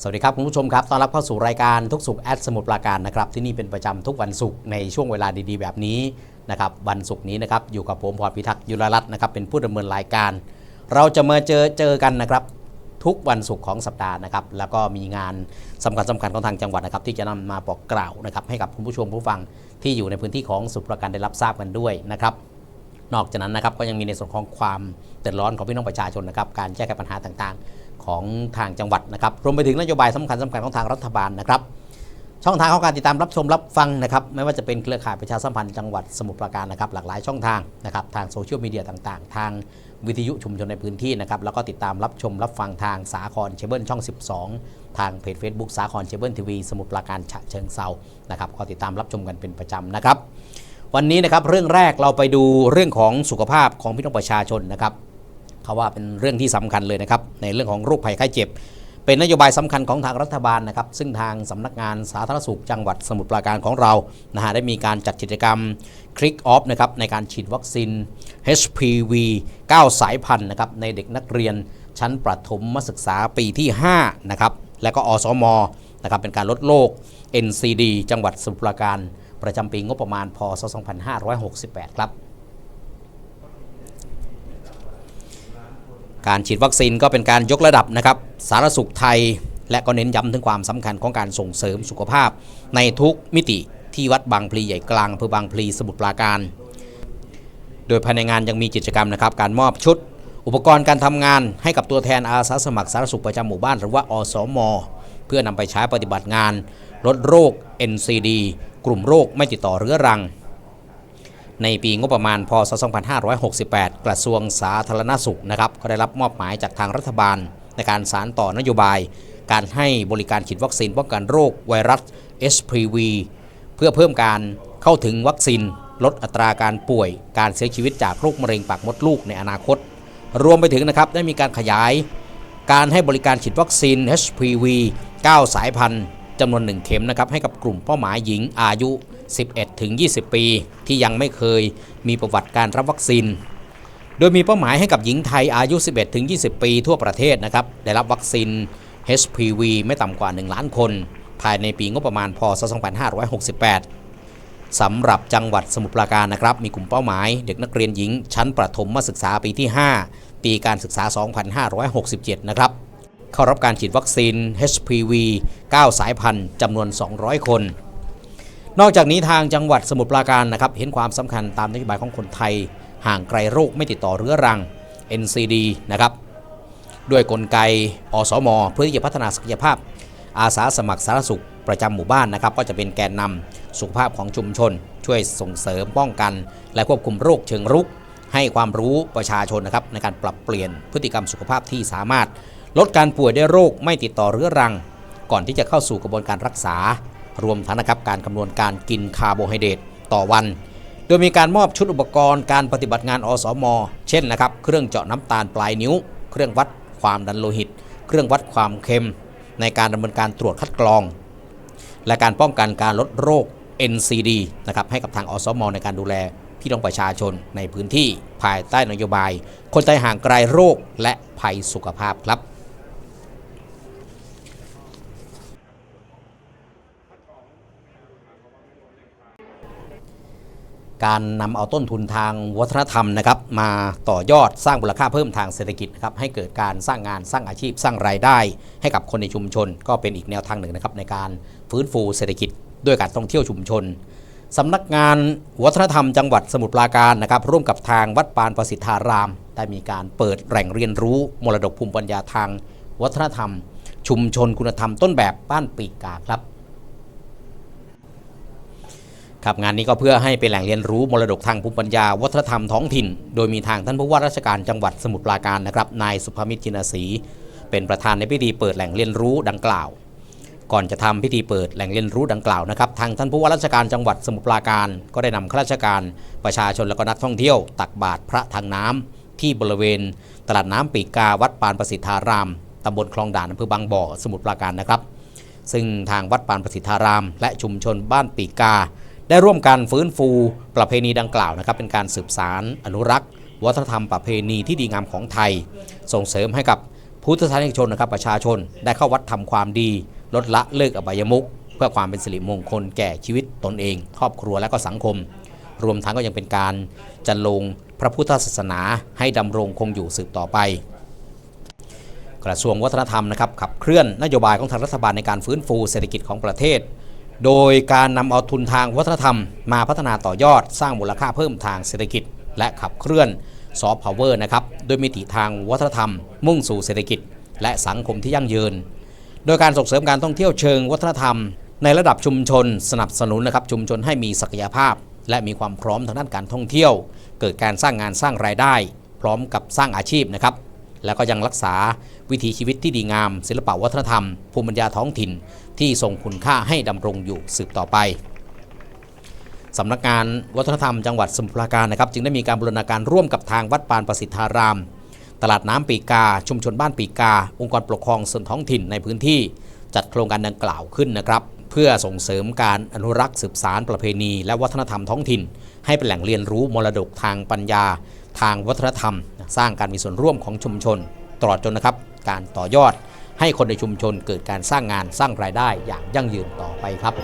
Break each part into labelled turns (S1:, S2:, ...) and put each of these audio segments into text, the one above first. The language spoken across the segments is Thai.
S1: สวัสดีครับคุณผู้ชมครับต้อนรับเข้าสู่รายการทุกสุขแอดสมุทรปราการนะครับที่นี่เป็นประจำทุกวันศุกร์ในช่วงเวลาดีๆ แบบนี้นะครับวันศุกร์นี้นะครับอยู่กับผมพรพิทักษ์ยุรรัตน์นะครับเป็นผู้ดำเนินรายการ เราจะมาเจอเจอกันนะครับทุกวันศุกร์ของสัปดาห์นะครับแล้วก็มีงานสำคัญสำคัญของทางจังหวัดนะครับที่จะนำมาบอกกล่าวนะครับให้กับคุณผู้ชมผู้ฟังที่อยู่ในพื้นที่ของสมุทรปราการได้รับทราบกันด้วยนะครับนอกจากนั้นนะครับก็ยังมีในส่วนของความเดือดร้อนของพี่น้องประชาชนนะครับการแก้ไขปัญหาต่างๆ ของทางจังหวัดนะครับรวมไปถึงนโยบายสำคัญสำคัญของทางรัฐบาลนะครับ ช่องทางของการติดตามรับชมรับฟังนะครับ ไม่ว่าจะเป็นเครือข่ายประชาสัมพันธ์จังหวัดสมุทรปราการนะครับ หลากหลายช่องทางนะครับ ทางโซเชียลมีเดียต่างๆ ทางวิทยุชุมชนในพื้นที่นะครับ แล้วก็ติดตามรับชมรับฟังทางสาครเชเบิลช่อง 12 ทางเพจ Facebook สาครเชเบิลทีวีสมุทรปราการฉะเชิงเซานะครับก็ติดตามรับชมกันเป็นประจำนะครับ วันนี้นะครับเรื่องแรกเราไปดูเรื่องของสุขภาพของพี่น้องประชาชนนะครับ เขาว่าเป็นเรื่องที่สำคัญเลยนะครับในเรื่องของโรคภัยไข้เจ็บ เป็นนโยบายสำคัญของทางรัฐบาลนะครับซึ่งทางสำนักงานสาธารณสุขจังหวัดสมุทรปราการของเรานะฮะได้มีการจัดกิจกรรมคลิกออฟนะครับในการฉีดวัคซีน HPV 9 สายพันธุ์นะครับในเด็กนักเรียนชั้นประถมศึกษาปีที่5นะครับและก็อสมนะครับเป็นการลดโรค NCD จังหวัดสมุทรปราการประจำปีงบประมาณพศ 2568 ครับ การฉีดวัคซีนก็เป็นการยกระดับนะครับสารสุขไทย และก็เน้นย้ำถึงความสำคัญของการส่งเสริมสุขภาพ ในทุกมิติที่วัดบางพลีใหญ่กลางอำเภอบางพลีสมุทรปราการ โดยภายในงานยังมีกิจกรรมนะครับ การมอบชุด อุปกรณ์การทำงานให้กับตัวแทนอาสาสมัครสารสุขประจำหมู่บ้านหรือว่าอสม เพื่อนำไปใช้ปฏิบัติงาน ลดโรค NCD กลุ่มโรคไม่ติดต่อเรื้อรัง ในปีงบประมาณพศ 2568 กระทรวงสาธารณสุขนะครับก็ได้รับมอบหมายจากทางรัฐบาล ในการสารต่อนโยบาย การให้บริการฉีดวัคซีนป้องกันโรคไวรัส HPV เพื่อเพิ่มการเข้าถึงวัคซีน ลดอัตราการป่วย การเสียชีวิตจากโรคมะเร็งปากมดลูกในอนาคต รวมไปถึงนะครับได้มีการขยาย การให้บริการฉีดวัคซีน HPV 9 สายพันธุ์จำนวน 1 เข็มนะครับให้กับกลุ่มเป้าหมายหญิงอายุ 11ถึง20 ปี ที่ยังไม่เคยมีประวัติการรับวัคซีน โดยมีเป้าหมายให้กับหญิงไทยอายุ 11ถึง20 ปีทั่วประเทศนะครับได้รับวัคซีน HPV ไม่ต่ำกว่า 1 ล้านคน ภายในปีงบประมาณพศ 2568 สำหรับจังหวัดสมุทรปราการนะครับ มีกลุ่มเป้าหมาย เด็กนักเรียนหญิง ชั้นประถมศึกษาปีที่ 5 ปีการศึกษา 2567 นะครับ เข้ารับการฉีดวัคซีน HPV 9 สายพันธุ์จำนวน 200 คน นอกจากนี้ทางจังหวัดสมุทรปราการนะครับเห็นความสำคัญตามนโยบายของคนไทย ห่างไกลโรคไม่ติดต่อเรื้อรัง NCD นะครับด้วยกลไกอสม เพื่อที่จะพัฒนาศักยภาพ อาสาสมัครสาธารณสุขประจำหมู่บ้านนะครับ ก็จะเป็นแกนนำสุขภาพของชุมชน ช่วยส่งเสริมป้องกัน และควบคุมโรคเชิงรุก ให้ความรู้ประชาชนนะครับในการปรับเปลี่ยนพฤติกรรมสุขภาพที่สามารถ ลดการป่วยด้วยโรคไม่ติดต่อเรื้อรัง ก่อนที่จะเข้าสู่กระบวนการรักษา รวมทั้งนะครับการคำนวณการกินคาร์โบไฮเดรตต่อวัน โดยมีการมอบชุดอุปกรณ์การปฏิบัติงานอสม เช่นนะครับเครื่องเจาะน้ำตาลปลายนิ้ว เครื่องวัดความดันโลหิต เครื่องวัดความเค็ม ในการดำเนินการตรวจคัดกรอง และการป้องกันการลดโรค NCD นะครับให้กับทางอสม ในการดูแลพี่น้องประชาชนในพื้นที่ภายใต้นโยบาย คนไทยห่างไกลโรคและภัยสุขภาพครับ การนำเอาต้นทุนทางวัฒนธรรมนะครับมาต่อยอดสร้างมูลค่าเพิ่มทางเศรษฐกิจนะครับให้เกิดการสร้างงานสร้างอาชีพสร้างรายได้ ให้กับคนในชุมชน ก็เป็นอีกแนวทางหนึ่งนะครับในการฟื้นฟูเศรษฐกิจ ด้วยการท่องเที่ยวชุมชนสำนักงานวัฒนธรรมจังหวัดสมุทรปราการนะครับร่วมกับทางวัดปานประสิทธาราม ได้มีการเปิดแหล่งเรียนรู้มรดกภูมิปัญญาทางวัฒนธรรม ชุมชนคุณธรรมต้นแบบบ้านปีกกาครับ ครับงานนี้ก็เพื่อให้เป็นแหล่งเรียนรู้มรดกทางภูมิปัญญา วัฒนธรรมท้องถิ่น โดยมีทางท่านผู้ว่าราชการจังหวัดสมุทรปราการนะครับนายสุภมิตรจินศรีเป็นประธานในพิธีเปิดแหล่งเรียนรู้ดังกล่าว ก่อนจะทำพิธีเปิดแหล่งเรียนรู้ดังกล่าวนะครับทางท่านผู้ว่าราชการจังหวัดสมุทรปราการ ก็ได้นำข้าราชการประชาชนและก็นักท่องเที่ยว ตักบาตรพระทางน้ำที่บริเวณ ตลาดน้ำปีกาวัดปานประสิทธารามตำบลคลองด่านอำเภอบางบ่อสมุทรปราการนะครับ ซึ่งทางวัดปานประสิทธาราม และชุมชนบ้านปีกา ได้ร่วมกันฟื้นฟูประเพณีดังกล่าวนะครับเป็นการสืบสารอนุรักษ์ วัฒนธรรมประเพณีที่ดีงามของไทย ส่งเสริมให้กับพุทธศาสนิกชนนะครับประชาชนได้เข้าวัดทำความดี ลดละเลิกอบายมุขเพื่อความเป็นสิริมงคลแก่ชีวิตตนเอง ครอบครัวและก็สังคม รวมทั้งก็ยังเป็นการจันลงพระพุทธศาสนาให้ดำรงคงอยู่สืบต่อไป กระทรวงวัฒนธรรมนะครับขับเคลื่อนนโยบายของทางรัฐบาลในการฟื้นฟูเศรษฐกิจของประเทศ โดยการนำเอาทุนทางวัฒนธรรม มาพัฒนาต่อยอดสร้างมูลค่าเพิ่มทางเศรษฐกิจ และขับเคลื่อนซอฟต์พาวเวอร์นะครับโดยมิติทางวัฒนธรรม มุ่งสู่เศรษฐกิจ และสังคมที่ยั่งยืน โดยการส่งเสริมการท่องเที่ยวเชิงวัฒนธรรม ในระดับชุมชน สนับสนุนนะครับชุมชนให้มีศักยภาพ และมีความพร้อมทางด้านการท่องเที่ยว เกิดการสร้างงานสร้างรายได้ พร้อมกับสร้างอาชีพนะครับ แล้วก็ยังรักษาวิถีชีวิตที่ดีงาม ศิลปวัฒนธรรม ภูมิปัญญาท้องถิ่น ที่ทรงคุณค่าให้ดำรงอยู่สืบต่อไปสำนักงานวัฒนธรรมจังหวัดสมุทรปราการนะครับ จึงได้มีการบูรณาการร่วมกับทางวัดปานประสิทธาราม ตลาดน้ำปีกา ชุมชนบ้านปีกา องค์กรปกครองส่วนท้องถิ่นในพื้นที่ จัดโครงการดังกล่าวขึ้นนะครับ เพื่อส่งเสริมการอนุรักษ์สืบสารประเพณี และวัฒนธรรมท้องถิ่น ให้เป็นแหล่งเรียนรู้มรดกทางปัญญา ทางวัฒนธรรม สร้างการมีส่วนร่วมของชุมชน ตลอดจนนะครับ การต่อยอดให้คนในชุมชนเกิดการสร้างงานสร้างรายได้อย่างยั่งยืนต่อไปครับ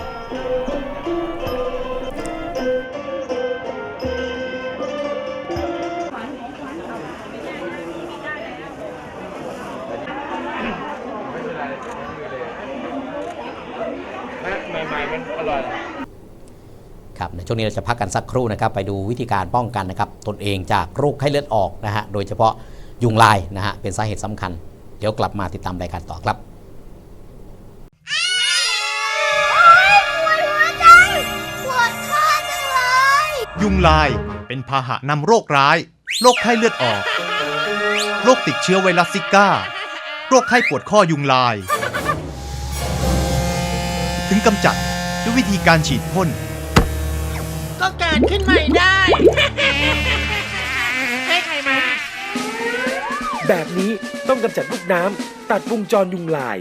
S1: ครับในช่วงนี้เราจะพักกันสักครู่นะครับ ไปดูวิธีการป้องกันนะครับตนเองจากโรคไข้เลือดออกนะฮะโดยเฉพาะยุงลายนะฮะเป็นสาเหตุสำคัญ เดี๋ยวกลับมาติดตามรายการต่อครับ
S2: ปวดหัวใจปวดคอจังเลย
S3: ยุงลายเป็นพาหะนำโรคร้าย โรคไข้เลือดออก โรคติดเชื้อไวรัสซิก้า โรคไข้ปวดข้อยุงลาย ถึงกำจัดด้วยวิธีการฉีดพ่น
S4: ก็เกิดขึ้นใหม่ได้ ให้ใครมา
S5: แบบนี้ต้องกำจัดลูกน้ำตัดวงจรยุงลาย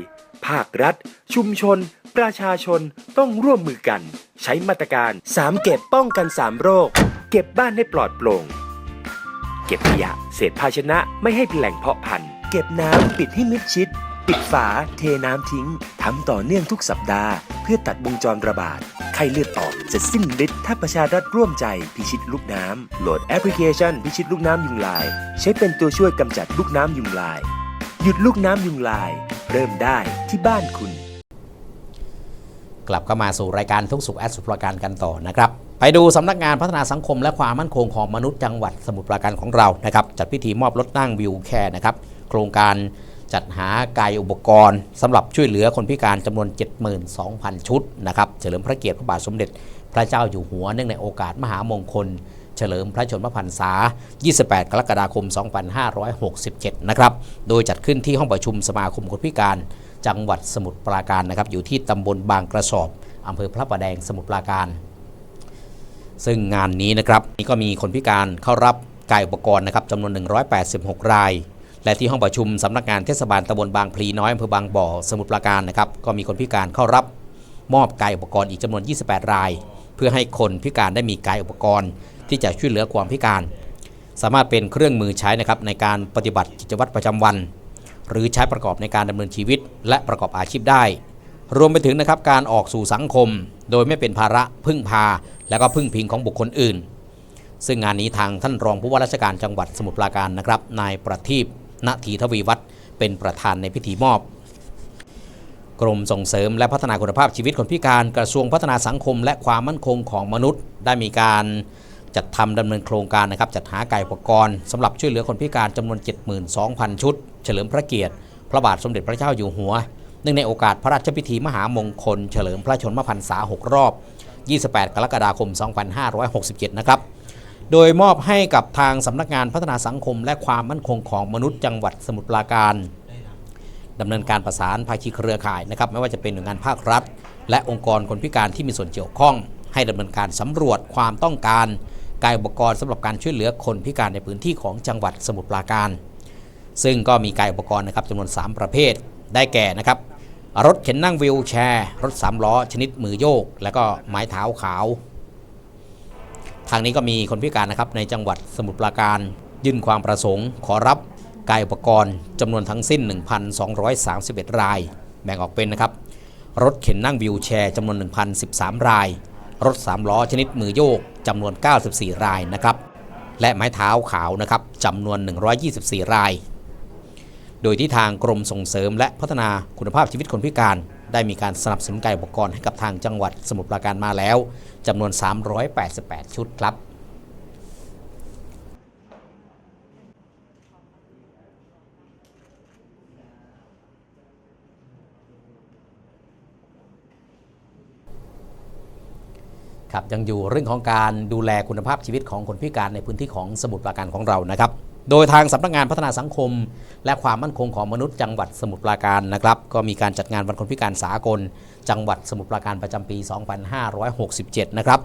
S5: ภาครัฐ ชุมชน ประชาชนต้องร่วมมือกัน ใช้มาตรการ 3 เก็บป้องกัน 3 โรค เก็บบ้านให้ปลอดโปร่ง เก็บขยะ เศษภาชนะไม่ให้เป็นแหล่งเพาะพันธุ์ เก็บน้ำปิดให้มิดชิด ปิดฝา เทน้ำทิ้งทำต่อเนื่องทุกสัปดาห์ เพื่อตัดวงจรระบาด ไข้เลือดออกจะสิ้นฤทธิ์ถ้าประชารัฐร่วมใจพิชิตลูกน้ำโหลดแอปพลิเคชันพิชิตลูกน้ำยุงลาย ใช้เป็นตัวช่วยกำจัดลูกน้ำยุงลาย หยุดลูกน้ำยุงลาย เริ่มได้ที่บ้านคุณ
S1: กลับเข้ามาสู่รายการทุกสุขแอดสุขประการกันต่อนะครับไปดูสำนักงานพัฒนาสังคมและความมั่นคงของมนุษย์จังหวัดสมุทรปราการของเรานะครับจัดพิธีมอบรถนั่งวิวแคร์นะครับโครงการ จัดหากายอุปกรณ์สำหรับช่วยเหลือคนพิการจำนวน 72,000 ชุดนะครับเฉลิมพระเกียรติพระบาทสมเด็จ พระเจ้าอยู่หัวเนื่องในโอกาสมหามงคล เฉลิมพระชนมพรรษา 28 กรกฎาคม 2567 นะครับโดยจัดขึ้นที่ห้องประชุมสมาคมคนพิการ จังหวัดสมุทรปราการนะครับอยู่ที่ตำบลบางกระสอบอำเภอพระประแดงสมุทรปราการ ซึ่งงานนี้นะครับนี่ก็มีคนพิการเข้ารับกายอุปกรณ์นะครับจำนวน 186 ราย และที่ห้องประชุมสำนักงานเทศบาลตำบลบางพลีน้อยอำเภอบางบ่อสมุทรปราการนะครับก็มีคนพิการเข้ารับมอบกายอุปกรณ์อีกจำนวน 28 ราย เพื่อให้คนพิการได้มีกายอุปกรณ์ ที่จะช่วยเหลือความพิการ สามารถเป็นเครื่องมือใช้นะครับในการปฏิบัติกิจวัตรประจำวัน หรือใช้ประกอบในการดำเนินชีวิต และประกอบอาชีพได้ รวมไปถึงนะครับการออกสู่สังคม โดยไม่เป็นภาระพึ่งพา และก็พึ่งพิงของบุคคลอื่น ซึ่งงานนี้ทางท่านรองผู้ว่าราชการจังหวัดสมุทรปราการนะครับนายประทีป ณทีทวีวัฒน์เป็นประธานในพิธีมอบ กรมส่งเสริมและพัฒนาคุณภาพชีวิตคนพิการกระทรวงพัฒนาสังคม และความมั่นคงของมนุษย์ ได้มีการจัดทำดำเนินโครงการนะครับจัดหาไก่อุปกรณ์สำหรับช่วยเหลือคนพิการจำนวน 72,000 ชุด เฉลิมพระเกียรติ พระบาทสมเด็จพระเจ้าอยู่หัวเนื่องในโอกาสพระราชพิธีมหามงคล เฉลิมพระชนมพรรษา 6 รอบ 28 กรกฎาคม 2567 นะครับ โดยมอบให้กับทางสำนักงานพัฒนาสังคม และความมั่นคงของมนุษย์จังหวัดสมุทรปราการดำเนินการประสานภาคีเครือข่ายนะครับไม่ว่าจะเป็นหน่วยงานภาครัฐ และองค์กรคนพิการที่มีส่วนเกี่ยวข้อง ให้ดำเนินการสำรวจความต้องการกายอุปกรณ์สำหรับการช่วยเหลือคนพิการในพื้นที่ของจังหวัดสมุทรปราการ ซึ่งก็มีกายอุปกรณ์นะครับจำนวน 3 ประเภท ได้แก่นะครับ รถเข็นนั่งวิวแชร์ รถสามล้อ ชนิดมือโยก และก็ไม้เท้าขาว ทางนี้ก็มีคนพิการนะครับในจังหวัดสมุทรปราการ ยื่นความประสงค์ ขอรับกายอุปกรณ์จำนวนทั้งสิ้น 1,231 ราย แบ่งออกเป็นนะครับรถเข็นนั่งวิวแชร์จำนวน 1,013 ราย รถ 3 ล้อชนิดมือโยกจำนวน 94 รายนะครับและไม้เท้าขาวนะครับจำนวน 124 ราย โดยที่ทางกรมส่งเสริมและพัฒนาคุณภาพชีวิตคนพิการ ได้มีการสนับสนุนกายอุปกรณ์ให้กับทางจังหวัดสมุทรปราการมาแล้วจำนวน 388 ชุดครับครับยังอยู่เรื่องของการดูแลคุณภาพชีวิตของคนพิการในพื้นที่ของสมุทรปราการของเรานะครับ โดยทางสำนักงานพัฒนาสังคม และความมั่นคงของมนุษย์จังหวัดสมุทรปราการนะครับ ก็มีการจัดงานวันคนพิการสากล จังหวัดสมุทรปราการประจำปี 2567 นะครับ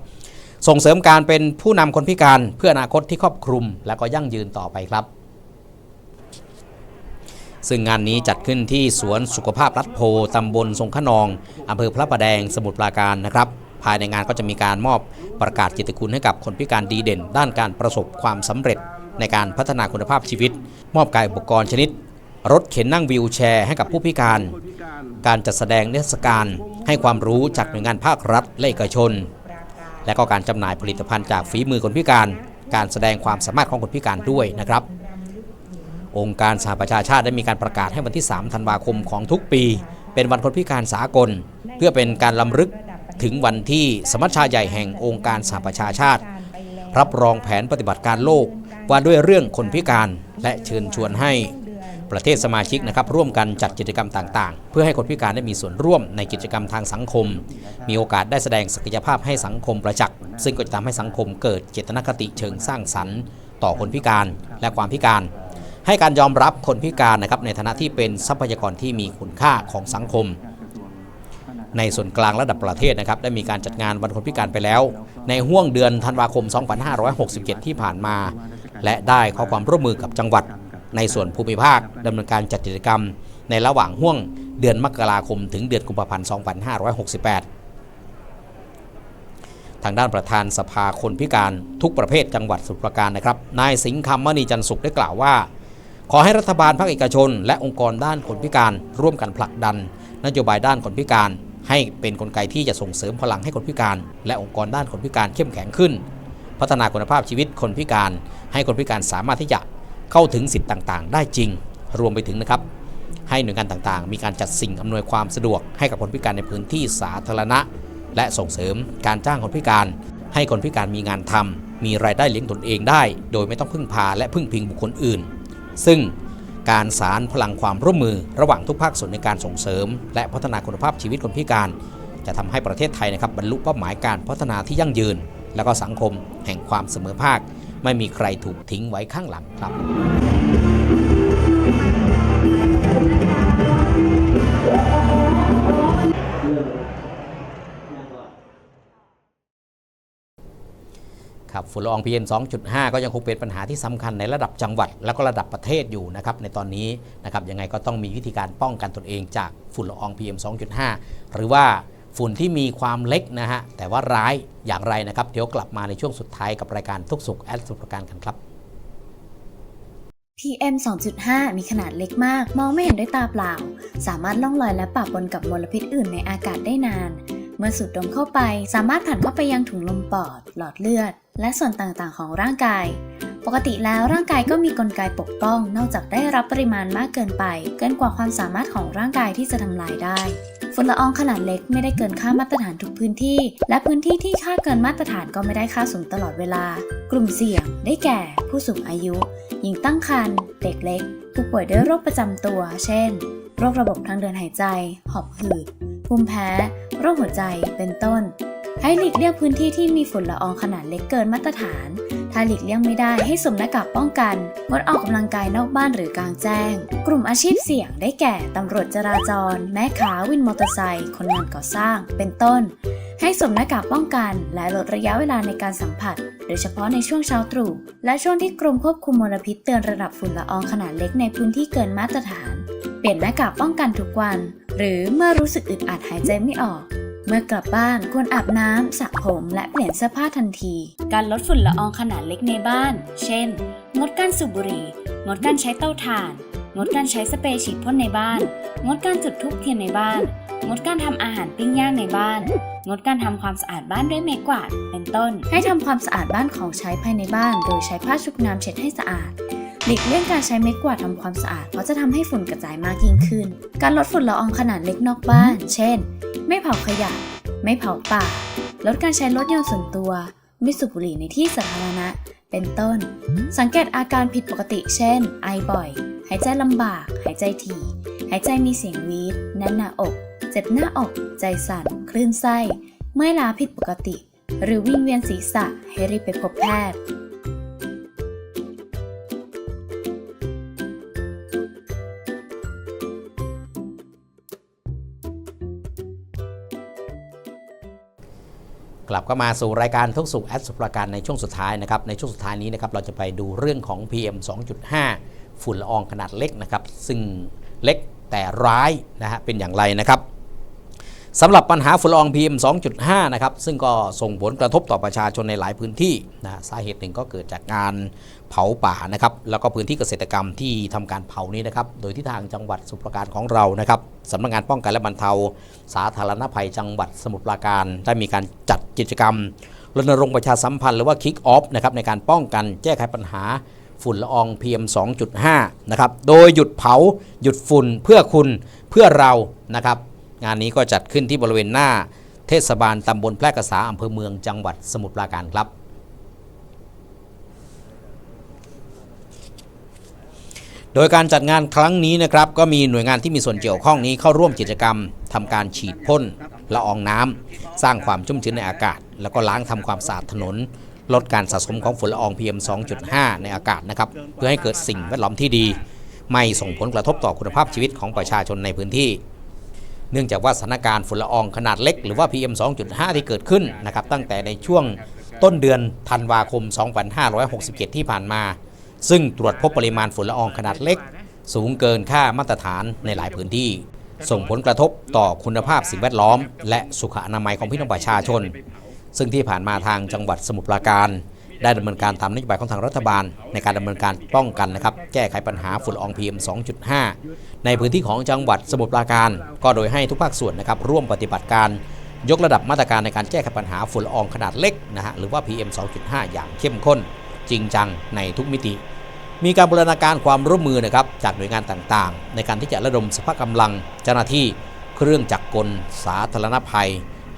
S1: ส่งเสริมการเป็นผู้นำคนพิการเพื่ออนาคตที่ครอบคลุม และก็ยั่งยืนต่อไปครับ ซึ่งงานนี้จัดขึ้นที่สวนสุขภาพรัฐโพตำบลทรงขนองอำเภอพระประแดงสมุทรปราการนะครับภายในงานก็จะมีการมอบประกาศเกียรติคุณให้กับคนพิการดีเด่น ด้านการประสบความสำเร็จ ในการพัฒนาคุณภาพชีวิต มอบกายอุปกรณ์ชนิด รถเข็นนั่งวีลแชร์ให้กับผู้พิการ การจัดแสดงนิทศการให้ความรู้จากหน่วยงานภาครัฐและเอกชน และก็การจำหน่ายผลิตภัณฑ์จากฝีมือคนพิการ การแสดงความสามารถของคนพิการด้วยนะครับ องค์การสหประชาชาติได้มีการประกาศให้วันที่ 3 ธันวาคมของทุกปี เป็นวันคนพิการสากล เพื่อเป็นการลำลึกถึงวันที่สมัชชาใหญ่แห่งองค์การสหประชาชาติ รับรองแผนปฏิบัติการโลก ว่าด้วยเรื่องคนพิการและเชิญชวนให้ประเทศสมาชิกนะครับร่วมกันจัดกิจกรรมต่างๆ เพื่อให้คนพิการได้มีส่วนร่วมในกิจกรรมทางสังคม มีโอกาสได้แสดงศักยภาพให้สังคมประจักษ์ซึ่งก็จะทำให้สังคมเกิดเจตนคติเชิงสร้างสรรค์ ต่อคนพิการและความพิการ ให้การยอมรับคนพิการนะครับในฐานะที่เป็นทรัพยากรที่มีคุณค่าของสังคม ในส่วนกลางระดับประเทศนะครับได้มีการจัดงานวันคนพิการไปแล้ว ในห่วงเดือนธันวาคม 2567 ที่ผ่านมา และได้ขอความร่วมมือกับจังหวัด ในส่วนภูมิภาคดำเนินการจัดกิจกรรม ในระหว่างห่วงเดือนมกราคม ถึงเดือนกุมภาพันธ์ 2568 ทางด้านประธานสภาคนพิการทุกประเภทจังหวัดสุพรปราการนะครับนายสิงห์คำมณีจันทร์สุขได้กล่าวว่า ขอให้รัฐบาลภาคเอกชน และองค์กรด้านคนพิการร่วมกันผลักดัน นโยบายด้านคนพิการ ให้เป็นกลไกที่จะส่งเสริมพลังให้คนพิการ และองค์กรด้านคนพิการเข้มแข็งขึ้น พัฒนาคุณภาพชีวิตคนพิการ ให้คนพิการสามารถที่จะเข้าถึงสิทธิ์ต่างๆ ได้จริง รวมไปถึงนะครับ ให้หน่วยงานต่างๆ มีการจัดสิ่งอำนวยความสะดวกให้กับคนพิการในพื้นที่สาธารณะ และส่งเสริมการจ้างคนพิการ ให้คนพิการมีงานทำมีรายได้เลี้ยงตนเองได้ โดยไม่ต้องพึ่งพาและพึ่งพิงบุคคลอื่น ซึ่งการสารพลังความร่วมมือระหว่างทุกภาคส่วนในการส่งเสริม และพัฒนาคุณภาพชีวิตคนพิการ จะทำให้ประเทศไทยนะครับบรรลุเป้าหมายการพัฒนาที่ยั่งยืน และก็สังคมแห่งความเสมอภาค ไม่มีใครถูกทิ้งไว้ข้างหลังครับครับฝุ่นละออง PM 2.5 ก็ยังคงเป็นปัญหาที่สำคัญในระดับจังหวัด แล้วก็ระดับประเทศอยู่นะครับในตอนนี้นะครับยังไงก็ต้องมีวิธีการป้องกันตนเองจากฝุ่นละออง PM 2.5 หรือว่า ฝุ่นที่มีความเล็กนะฮะ แต่ว่าร้ายอย่างไรนะครับ เดี๋ยวกลับมาในช่วงสุดท้ายกับรายการทุกสุขแอดสุขประการกันครับ
S6: PM 2.5 มีขนาดเล็กมาก มองไม่เห็นด้วยตาเปล่า สามารถล่องลอยและปะปนกับมลพิษอื่นในอากาศได้นาน เมื่อสูดดมเข้าไป สามารถผ่านเข้าไปยังถุงลมปอด หลอดเลือด และส่วนต่างๆ ของร่างกาย ปกติแล้วร่างกายก็มีกลไกปกป้อง นอกจากได้รับปริมาณมากเกินไป เกินกว่าความสามารถของร่างกายที่จะทำลายได้ ฝุ่นละอองขนาดเล็กไม่ได้เกินค่ามาตรฐานทุกพื้นที่ และพื้นที่ที่ค่าเกินมาตรฐานก็ไม่ได้ค่าสูงตลอดเวลา กลุ่มเสี่ยง ได้แก่ ผู้สูงอายุ หญิงตั้งครรภ์เด็กเล็ก ผู้ป่วยด้วยโรคประจำตัว เช่น โรคระบบทางเดินหายใจ หอบหืดภูมิแพ้ โรคหัวใจเป็นต้น ให้หลีกเลี่ยงพื้นที่ที่มีฝุ่นละอองขนาดเล็กเกินมาตรฐาน ถ้าหลีกเลี่ยงไม่ได้ให้สวมหน้ากากป้องกัน งดออกกำลังกายนอกบ้านหรือกลางแจ้ง กลุ่มอาชีพเสี่ยงได้แก่ตำรวจจราจร แม่ค้าวินมอเตอร์ไซค์ คนงานก่อสร้าง เป็นต้น ให้สวมหน้ากากป้องกัน และลดระยะเวลาในการสัมผัส โดยเฉพาะในช่วงเช้าตรู่ และช่วงที่กรมควบคุมมลพิษเตือนระดับฝุ่นละอองขนาดเล็กในพื้นที่เกินมาตรฐาน เปลี่ยนหน้ากากป้องกันทุกวัน หรือเมื่อรู้สึกอึดอัดหายใจไม่ออก เมื่อกลับบ้านควรอาบน้ำสระผมและเปลี่ยนเสื้อผ้าทันที การลดฝุ่นละอองขนาดเล็กในบ้าน เช่น งดการสูบบุหรี่ งดการใช้เตาถ่าน งดการใช้สเปรย์ฉีดพ่นในบ้าน งดการจุดธูปเทียนในบ้าน งดการทำอาหารปิ้งย่างในบ้าน งดการทำความสะอาดบ้านด้วยไม้กวาด เป็นต้น ให้ทำความสะอาดบ้านของใช้ภายในบ้าน โดยใช้ผ้าชุบน้ำเช็ดให้สะอาดหลีกเลี่ยงการใช้ไม้กวาดทำความสะอาดเพราะจะทำให้ฝุ่นกระจายมากยิ่งขึ้น การลดฝุ่นละอองขนาดเล็กนอกบ้าน เช่น ไม่เผาขยะ ไม่เผาป่า ลดการใช้รถยนต์ส่วนตัว ไม่สูบบุหรี่ในที่สาธารณะ เป็นต้น สังเกตอาการผิดปกติ เช่น ไอบ่อย หายใจลำบาก หายใจถี่ หายใจมีเสียงวีดแน่นหน้าอก เจ็บหน้าอก ใจสั่น คลื่นไส้ เมื่อยล้าผิดปกติ หรือวิ่งเวียนศีรษะให้รีบไปพบแพทย์
S1: กลับเข้ามาสู่รายการทุกสุขแอดสุประการในช่วงสุดท้ายนะครับในช่วงสุดท้ายนี้นะครับเราจะไปดูเรื่องของ PM 2.5 ฝุ่นละอองขนาดเล็กนะครับซึ่งเล็กแต่ร้ายนะฮะเป็นอย่างไรนะครับ สำหรับปัญหาฝุ่นละออง PM 2.5 นะครับ ซึ่งก็ส่งผลกระทบต่อประชาชนในหลายพื้นที่นะสาเหตุหนึ่งก็เกิดจากการเผาป่านะครับ แล้วก็พื้นที่เกษตรกรรมที่ทำการเผานี้นะครับ โดยที่ทางจังหวัดสมุทรปราการของเรานะครับสำนักงานป้องกันและบรรเทา สาธารณภัยจังหวัดสมุทรปราการ ได้มีการจัดกิจกรรมรณรงค์ประชาสัมพันธ์หรือว่า Kick Off นะครับในการป้องกันแก้ไขปัญหาฝุ่นละออง PM 2.5 นะครับ โดยหยุดเผาหยุดฝุ่นเพื่อคุณเพื่อเรานะครับ งานนี้ก็จัดขึ้นที่บริเวณหน้าเทศบาลตำบลแพร่กษาอำเภอเมืองจังหวัดสมุทรปราการครับ โดยการจัดงานครั้งนี้นะครับก็มีหน่วยงานที่มีส่วนเกี่ยวข้องนี้เข้าร่วมกิจกรรมทำการฉีดพ่นละอองน้ำสร้างความชุ่มชื้นในอากาศ แล้วก็ล้างทำความสะอาดถนน ลดการสะสมของฝุ่นละออง PM 2.5 ในอากาศนะครับเพื่อให้เกิดสิ่งแวดล้อมที่ดี ไม่ส่งผลกระทบต่อคุณภาพชีวิตของประชาชนในพื้นที่ เนื่องจากว่าสถานการณ์ฝุ่นละอองขนาดเล็กหรือว่า PM 2.5 ที่เกิดขึ้นนะครับตั้งแต่ในช่วงต้นเดือนธันวาคม 2567 ที่ผ่านมา ซึ่งตรวจพบปริมาณฝุ่นละอองขนาดเล็ก สูงเกินค่ามาตรฐานในหลายพื้นที่ ส่งผลกระทบต่อคุณภาพสิ่งแวดล้อม และสุขอนามัยของพี่น้องประชาชน ซึ่งที่ผ่านมาทางจังหวัดสมุทรปราการ ได้ดำเนินการตามนโยบายของทางรัฐบาล ในการดำเนินการป้องกันนะครับแก้ไขปัญหาฝุ่นละออง PM 2.5 ในพื้นที่ของจังหวัดสมุทรปราการ ก็โดยให้ทุกภาคส่วนนะครับร่วมปฏิบัติการยกระดับมาตรการในการแก้ไขปัญหาฝุ่นละอองขนาดเล็กนะฮะหรือว่า PM 2.5 อย่างเข้มข้น จริงจังในทุกมิติ มีการบูรณาการความร่วมมือนะครับจากหน่วยงานต่างๆ ในการที่จะระดมสภาพกำลังเจ้าหน้าที่ เครื่องจักรกล สาธารณภัย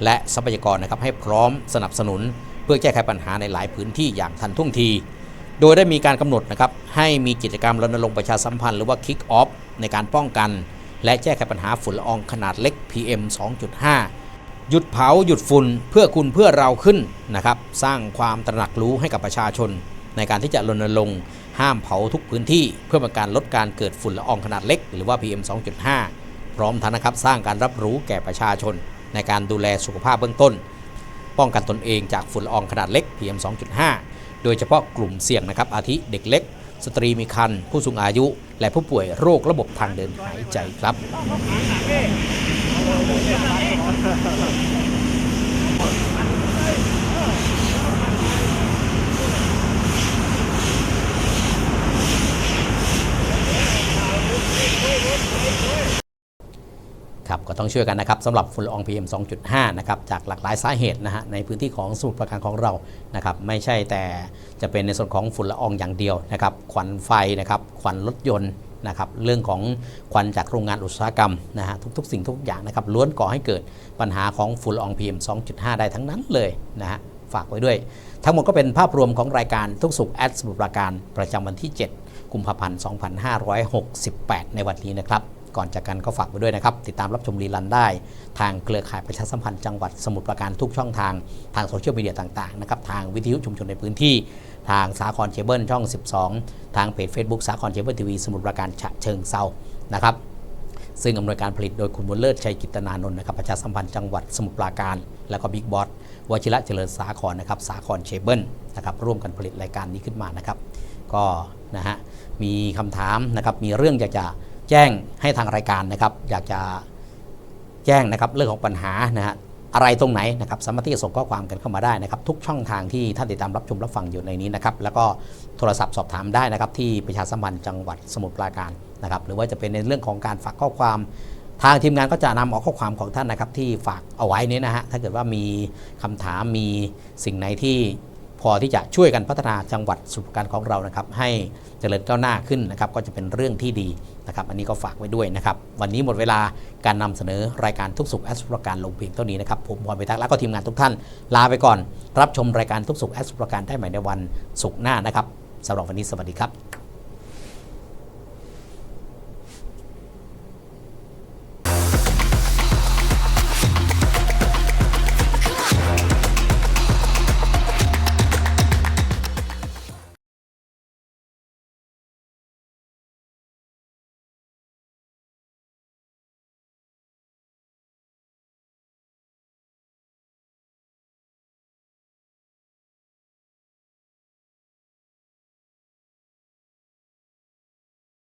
S1: และทรัพยากรนะครับให้พร้อมสนับสนุน พื่อแก้ไขปัญหาในหลายพื้นที่อย่างทันท่วงที โดยได้มีการกำหนดนะครับให้มีกิจกรรมรณรงค์ประชาสัมพันธ์หรือว่า Kick Off ในการป้องกัน และแก้ไขปัญหาฝุ่นละอองขนาดเล็ก PM 2.5 หยุดเผาหยุดฝุ่นเพื่อคุณเพื่อเราขึ้นนะครับสร้างความตระหนักรู้ให้กับประชาชน ในการที่จะรณรงค์ห้ามเผาทุกพื้นที่ เพื่อเป็นการลดการเกิดฝุ่นละอองขนาดเล็ก หรือว่า PM 2.5 พร้อมทั้งนะครับสร้างการรับรู้แก่ประชาชน ในการดูแลสุขภาพเบื้องต้น ป้องกันตนเองจากฝุ่นละอองขนาดเล็ก PM 2.5 โดยเฉพาะกลุ่มเสี่ยงนะครับอาทิเด็กเล็ก สตรีมีครรภ์ผู้สูงอายุ และผู้ป่วยโรคระบบทางเดินหายใจครับ ก็ต้องช่วยกันนะครับสำหรับฝุ่นละออง PM 2.5 นะครับจากหลากหลายสาเหตุนะฮะในพื้นที่ของสมุทรปราการของเรานะครับไม่ใช่แต่จะเป็นในส่วนของฝุ่นละอองอย่างเดียวนะครับควันไฟนะครับควันรถยนต์นะครับเรื่องของควันจากโรงงานอุตสาหกรรมนะฮะทุกๆ สิ่งทุกอย่างนะครับล้วนก่อให้เกิดปัญหาของฝุ่นละออง PM 2.5 ได้ทั้งนั้นเลยนะฮะฝากไว้ด้วย ทั้งหมดก็เป็นภาพรวมของรายการทุกสุขแอดสมุทรปราการประจำวันที่ 7 กุมภาพันธ์ 2568 ในวันนี้นะครับ ก่อนจากกันก็ฝากไว้ด้วยนะครับ ติดตามรับชมรีลันได้ ทางเครือข่ายประชาสัมพันธ์จังหวัดสมุทรปราการทุกช่องทาง ทางโซเชียลมีเดียต่างๆนะครับทางวิทยุชุมชนในพื้นที่ ทางสาครเคเบิลช่อง 12 ทางเพจ Facebook สาครเคเบิลทีวีสมุทรปราการฉะเชิงเซานะครับซึ่งอำนวยการผลิตโดยคุณบุญเลิศชัยกิตนานนท์นะครับประชาสัมพันธ์จังหวัดสมุทรปราการ แล้วก็บิ๊กบอสวชิระเจริญสาครนะครับสาครเคเบิลนะครับร่วมกันผลิตรายการนี้ขึ้นมานะครับ ก็นะฮะมีคำถามนะครับมีเรื่องอยากจะ แจ้งให้ทางรายการนะครับ อยากจะแจ้งนะครับเรื่องของปัญหานะฮะอะไรตรงไหนนะครับสามารถที่จะส่งข้อความกันเข้ามาได้นะครับ ทุกช่องทางที่ท่านติดตามรับชมรับฟังอยู่ในนี้นะครับ แล้วก็โทรศัพท์สอบถามได้นะครับที่ประชาสัมพันธ์จังหวัดสมุทรปราการนะครับ หรือว่าจะเป็นในเรื่องของการฝากข้อความ ทางทีมงานก็จะนำเอาข้อความของท่านนะครับที่ฝากเอาไว้นี้นะฮะถ้าเกิดว่ามีคำถามมีสิ่งไหนที่ พอที่จะช่วยกันพัฒนาจังหวัดสุพรราการของเรานะครับ ให้เจริญก้าวหน้าขึ้นนะครับ ก็จะเป็นเรื่องที่ดีนะครับ อันนี้ก็ฝากไว้ด้วยนะครับ วันนี้หมดเวลาการนำเสนอรายการทุกสุขแอสปรการลงเพียงเท่านี้นะครับ ผมพรไปทักษ์และก็ทีมงานทุกท่าน ลาไปก่อน รับชมรายการทุกสุขแอสปรการได้ใหม่ในวันศุกร์หน้านะครับสำหรับวันนี้สวัสดีครับ